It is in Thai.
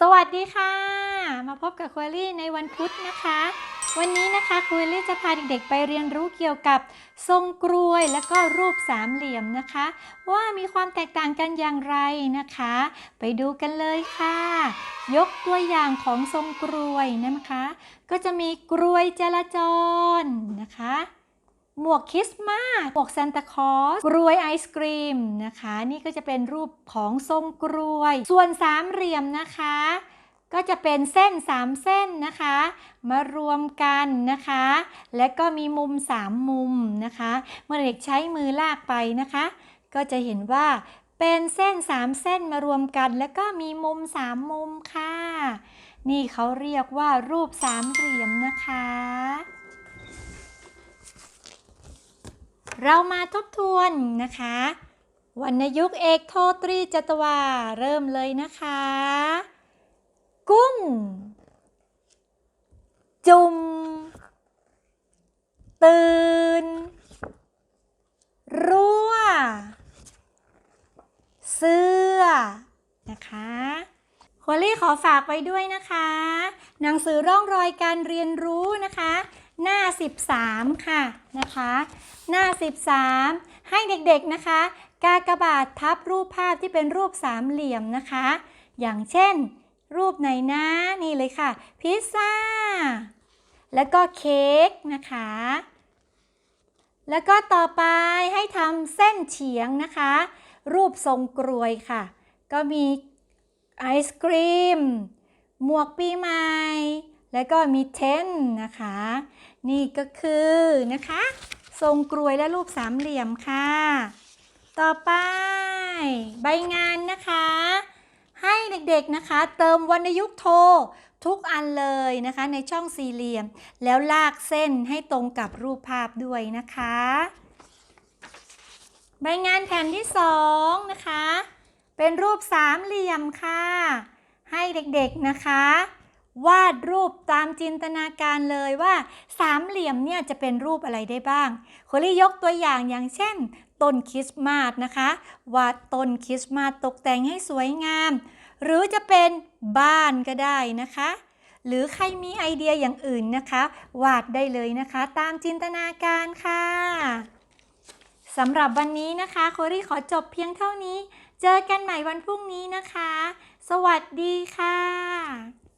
สวัสดีค่ะ มาพบกับคุยลี่ในวันพุธนะคะ วันนี้นะคะคุยลี่จะพาเด็กๆไปเรียนรู้เกี่ยวกับ ทรงกรวยและก็รูปสามเหลี่ยมนะคะ ว่ามีความแตกต่างกันอย่างไรนะคะ ไปดูกันเลยค่ะ ยกตัวอย่างของทรงกรวยนะคะ ก็จะมีกรวยจราจรนะคะ หมวกคริสต์มาสหมวกซานตาคลอสกรวยไอศกรีมนะคะ นี่ก็จะเป็นรูปของทรงกรวย ส่วนสามเหลี่ยมนะคะ ก็จะเป็นเส้นสามเส้นนะคะ มารวมกันนะคะ และก็มีมุมสามมุมนะคะ เมื่อเด็กใช้มือลากไปนะคะ ก็จะเห็นว่าเป็นเส้นสามเส้นมารวมกัน แล้วก็มีมุมสามมุมค่ะ นี่เขาเรียกว่ารูปสามเหลี่ยมนะคะ เรามาทบทวนนะคะวรรณยุกต์เอกโทตรีจตวา เริ่มเลยนะคะ กุ้ง จุ่มตื่น รั่ว เสื้อ นะคะโคลี่ขอฝากไว้ด้วยนะคะ หนังสือร่องรอยการเรียนรู้นะคะ หน้า 13 ค่ะนะคะ หน้า 13 ให้เด็กๆนะคะ กากบาททับรูปภาพที่เป็นรูปสามเหลี่ยมนะคะ อย่างเช่น รูปไหนนะนี่เลยค่ะ พิซซ่า แล้วก็เค้กนะคะ แล้วก็ต่อไปให้ทำเส้นเฉียงนะคะ รูปทรงกรวยค่ะ ก็มีไอศกรีม หมวกปีใหม่ แล้วก็มีเทนนะคะ นี่ก็คือนะคะ ทรงกรวยและรูปสามเหลี่ยมค่ะ ต่อไป ใบงานนะคะ ให้เด็กๆนะคะเติมวรรณยุกต์โททุกอันเลยนะคะในช่องสี่เหลี่ยม แล้วลากเส้นให้ตรงกับรูปภาพด้วยนะคะ ใบงานแผ่นที่สองนะคะ เป็นรูปสามเหลี่ยมค่ะ ให้เด็กๆนะคะ วาดรูปตามจินตนาการเลยว่า สามเหลี่ยมเนี่ยจะเป็นรูปอะไรได้บ้างโคลี่ยกตัวอย่างอย่างเช่น ต้นคริสต์มาสนะคะ วาดต้นคริสต์มาสตกแต่งให้สวยงาม หรือจะเป็นบ้านก็ได้นะคะ หรือใครมีไอเดียอย่างอื่นนะคะ วาดได้เลยนะคะ ตามจินตนาการค่ะสำหรับวันนี้นะคะ โคลี่ขอจบเพียงเท่านี้ เจอกันใหม่วันพรุ่งนี้นะคะ สวัสดีค่ะ